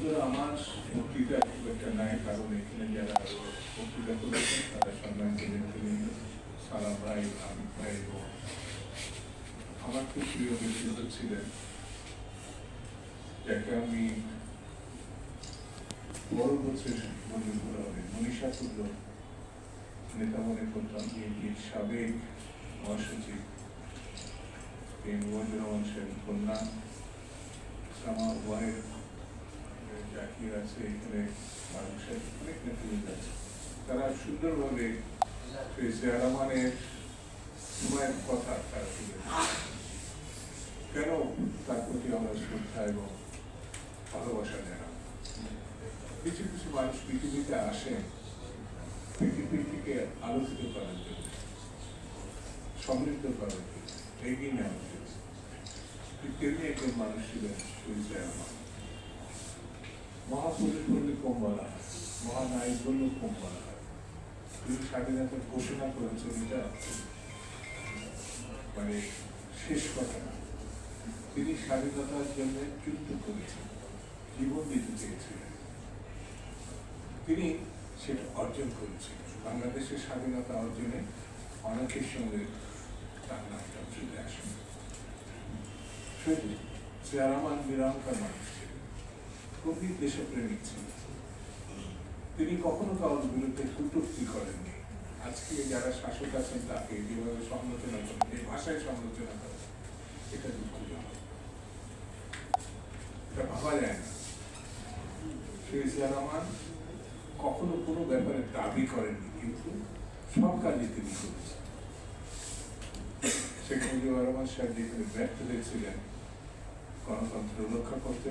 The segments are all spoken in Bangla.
বন্ধুরা আমার বক্তৃতা খুব একটা নাই, কারণ এখানে যারা বক্তৃতা করেছেন তারা সম্মানিত ব্যক্তিবৃন্দ সালাম ভাই আমির ভাই আমার খুব প্রিয় ব্যক্তিত্ব ছিলেন যাকে আমি বড় বছর মনে করা হবে মনীষা পুত্র নেতা মনে করতাম বিএনপির সাবেক মহাসচিব এই রহমান সেন, কন্যা সামা ওয়াহেদ জাকির আছে এখানে মানুষের অনেক নেতৃবৃন্দ আছে তারা সুন্দরভাবে রহমানের সময়ের কথা তারা তুলে কেন তার প্রতি আমরা শ্রদ্ধা এবং ভালোবাসা জানাব কিছু কিছু মানুষ পৃথিবীতে আসেন পৃথিবীকে আলোচিত করার জন্য সমৃদ্ধ করার জন্য এগিয়ে নেওয়ার জন্য তেমনি একজন মানুষ ছিলেন সুইজার রহমান মহাপুরুষ বললে কম বলা হয় মহানায়ক কম তিনি স্বাধীনতার ঘোষণা করেছেন। এটা মানে শেষ কথা তিনি স্বাধীনতার জন্য যুদ্ধ করেছেন জীবন দিতে চেয়েছিলেন তিনি সেটা অর্জন করেছেন বাংলাদেশের স্বাধীনতা অর্জনে অনেকের সঙ্গে তার নামটা চলে আসেন শুধু জিয়া রহমান নিরঙ্কার মানুষ খুবই দেশপ্রেমিক ছিলেন তিনি কখনো কারোর বিরুদ্ধে কটূক্তি করেননি। আজকে যারা শাসক আছেন, তাকে যেভাবে সমালোচনা করেন, যে ভাষায় সমালোচনা করেন, এটা দুঃখজনক। এটা ভাবা যায় না। রহমান কখনো কোনো ব্যাপারে দাবি করেননি, কিন্তু সব কাজে তিনি করেছেন। শেখ মুজিবুর রহমান সাহেব যেখানে ব্যর্থ হয়েছিলেন, গণতন্ত্র রক্ষা করতে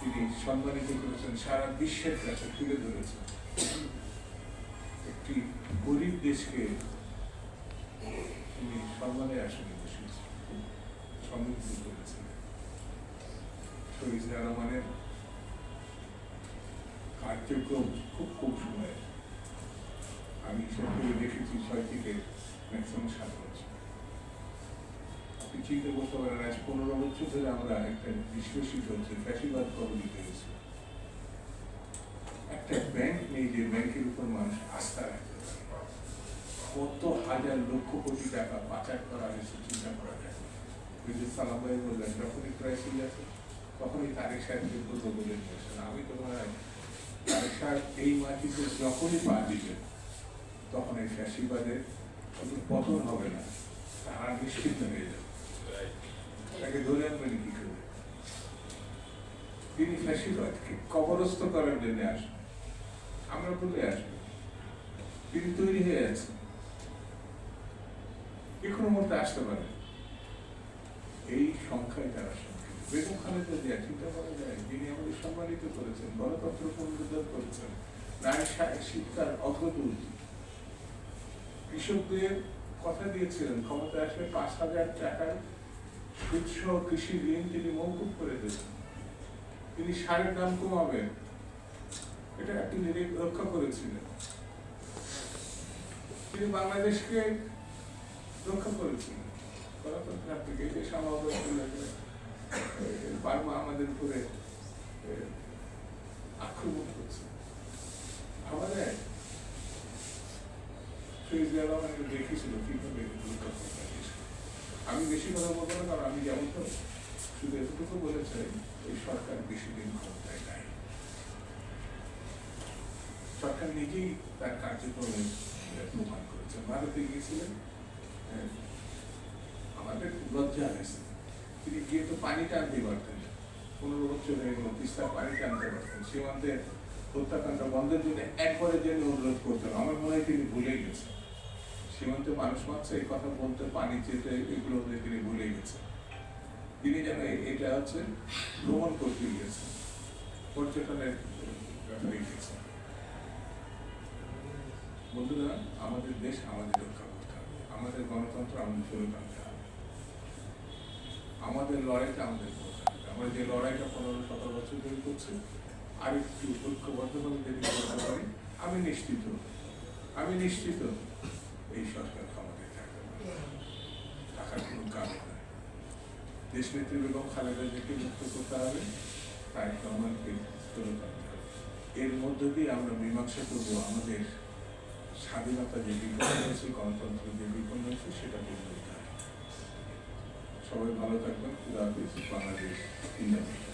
তিনি সম্মানিত করেছেন। সারা বিশ্বের কাছে তুলে ধরেছেন। একটি গরিব দেশকে তিনি সম্মানে আসনে বসিয়েছেন। সমৃদ্ধ করেছেন। শহীদ রহমানের কার্যক্রম খুব কম চিন্তা করতে পারেন আজ পনেরো বছর ধরে আমরা একটা বিশ্বাসী চলছে, ফ্যাসিবাদ একটা ব্যাংক নেই যে ব্যাংকের উপর মানুষ আস্থা রাখতে কত হাজার লক্ষ কোটি টাকা পাচার করা হয়েছে চিন্তা করা যায়। সালাম ভাই বললেন, যখনই ক্রাইসিস আছে তখনই তারেক সাহেবকে আমি তো হয় তারেক সাহেব এই মাটিতে যখনই পা দিবেন তখন এই ফ্যাসিবাদের পতন হবে না। তারা নিশ্চিত হয়ে যাবে। তাকে ধরে আনবেন কি করে তিনি ফ্যাসিবাদকে কবরস্থ করার জন্য আসবেন আমরা বলে আসব? তিনি তৈরি হয়ে আছেন। যে মুহূর্তে আসতে পারে। এই সংখ্যায় তারা বেগম খালেদা জিয়া চিন্তা করা যায়, যিনি আমাদের সম্মানিত করেছেন, গণতন্ত্র পুনরুদ্ধার করেছেন, নারী শিক্ষার অগ্রদূত। কৃষকদের কথা দিয়েছিলেন ক্ষমতা আসলে পাঁচ হাজার টাকার সুৎস কৃষি ঋণ তিনি মৌকুব করে দেবেন তিনি সারের দাম কমাবেন। এটা তিনি রক্ষা করেছিলেন। তিনি বাংলাদেশকে রক্ষা করেছিলেন। থেকে যে আমাদের উপরে আক্রমণ করছে। ভাবা যায় সেই মানে দেখেছিল কীভাবে রক্ষা করতে। আমি বেশি কথা বলব না কারণ আমি যেমন তো শুধু এতটুকু বলে চাই এই সরকার বেশি দিন ক্ষমতায় নাই। সরকার নিজেই তার কার্যক্রমে প্রমাণ করেছে। ভারতে গিয়েছিলেন হ্যাঁ, আমাদের লজ্জা হয়েছে। তিনি গিয়ে তো পানি টানতে পারতেন। পনেরো বছর হয়ে গেল তিস্তার পানি টানতে পারতেন। সীমান্তে হত্যাকাণ্ড বন্ধের জন্য একবারের জন্য অনুরোধ করতেন আমার মনে হয় তিনি ভুলে গেছেন। সীমান্তে মানুষ মাত্র এই কথা বলতে পানি চেতে এগুলো তিনি ভুলে গেছেন। তিনি যেন এটা হচ্ছে ভ্রমণ করতে গিয়েছেন। পর্যটনের বন্ধুরা, আমাদের দেশ আমাদের রক্ষা করতে হবে। আমাদের গণতন্ত্র আমাদের আমাদের লড়াইটা আমাদের আমরা যে লড়াইটা পনেরো, সতেরো বছর ধরে করছি আর একটু ঐক্যবদ্ধভাবে যদি করতে পারি, আমি নিশ্চিত। আমি নিশ্চিত এই সরকার ক্ষমতায় থাকবে না। টাকার কোনো কাজ নয় দেশ নেত্রী বেগম খালেদা জিয়াকে মুক্ত করতে হবে, তাই রহমানকে ফেরত আনতে হবে। এর মধ্য দিয়ে আমরা মীমাংসা করব আমাদের স্বাধীনতা যে বিপন্ন হয়েছে, গণতন্ত্র যে বিপন্ন হয়েছে, সেটা বলতে সবাই ভালো থাকবেন। খুদা হাফিজ। বাংলাদেশ জিন্দাবাদ।